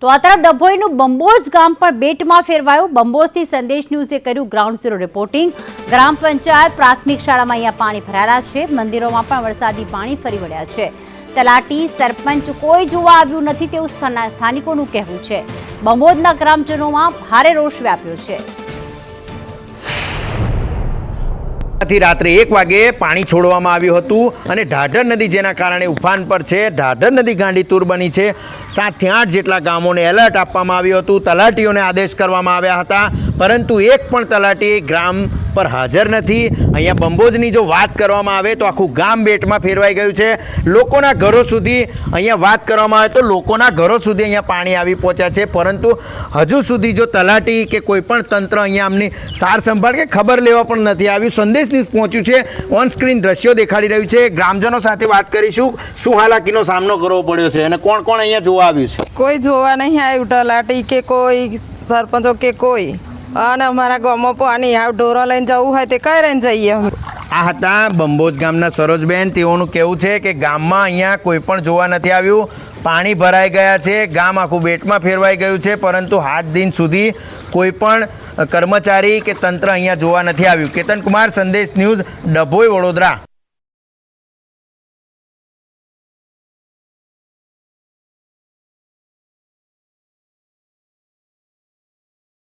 તો આ તરફ ડભોઈનું બંબોજ ગામ પણ બેટમાં ફેરવાયું બંબોજથી સંદેશ ન્યૂઝે કર્યું ગ્રાઉન્ડ ઝીરો રિપોર્ટિંગ ગ્રામ પંચાયત પ્રાથમિક શાળામાં અહીંયા પાણી ભરાયા છે. મંદિરોમાં પણ વરસાદી પાણી ફરી વળ્યા છે. તલાટી, સરપંચ કોઈ જોવા આવ્યું નથી તેવું સ્થાના- સ્થાનિકોનું કહેવું છે. બંબોજના ગ્રામજનોમાં ભારે રોષ વ્યાપ્યો છે. થી રાત્રે એક વાગે પાણી છોડવામાં આવ્યું હતું અને ઢાઢર નદી જેના કારણે ઉફાન પર છે. ઢાઢર નદી ગાંડીતુર બની છે. સાતથી આઠ જેટલા ગામોને એલર્ટ આપવામાં આવ્યું હતું. તલાટીઓને આદેશ કરવામાં આવ્યા હતા. પરંતુ એક પણ તલાટી ગ્રામ પર હાજર નથી. અહીંયા બંબોજની જો વાત કરવામાં આવે તો આખું ગામ બેટમાં ફેરવાઈ ગયું છે. લોકોના ઘરો સુધી અહીંયા વાત કરવામાં આવે તો લોકોના ઘરો સુધી અહીંયા પાણી આવી પહોંચ્યા છે. પરંતુ હજુ સુધી જો તલાટી કે કોઈ પણ તંત્ર અહીંયા આમની સાર સંભાળ કે ખબર લેવા પણ નથી આવ્યું. સંદેશ ન્યૂઝ પહોંચ્યું છે. ઓન સ્ક્રીન દ્રશ્યો દેખાડી રહ્યું છે. ગ્રામજનો સાથે વાત કરીશું. શું હાલાકીનો સામનો કરવો પડ્યો છે અને કોણ કોણ અહીંયા જોવા આવ્યું છે? કોઈ જોવા નહીં આવ્યું. તલાટી કે કોઈ, સરપંચો કે કોઈ. અને અમારા ગામમાં પાણી આવ, ઢોરો લઈને જવું હોય તે કઈ રહીને જઈએ આ હતા બંબોજ ગામના સરોજબેન. તેઓનું કહેવું છે કે ગામમાં અહીંયા કોઈ પણ જોવા નથી આવ્યું. પાણી ભરાઈ ગયા છે, ગામ આખું બેટમાં ફેરવાઈ ગયું છે, પરંતુ હાથ દિન સુધી કોઈ પણ કર્મચારી કે તંત્ર અહીંયા જોવા નથી આવ્યું. કેતન કુમાર સંદેશ ન્યૂઝ, ડભોઈ, વડોદરા.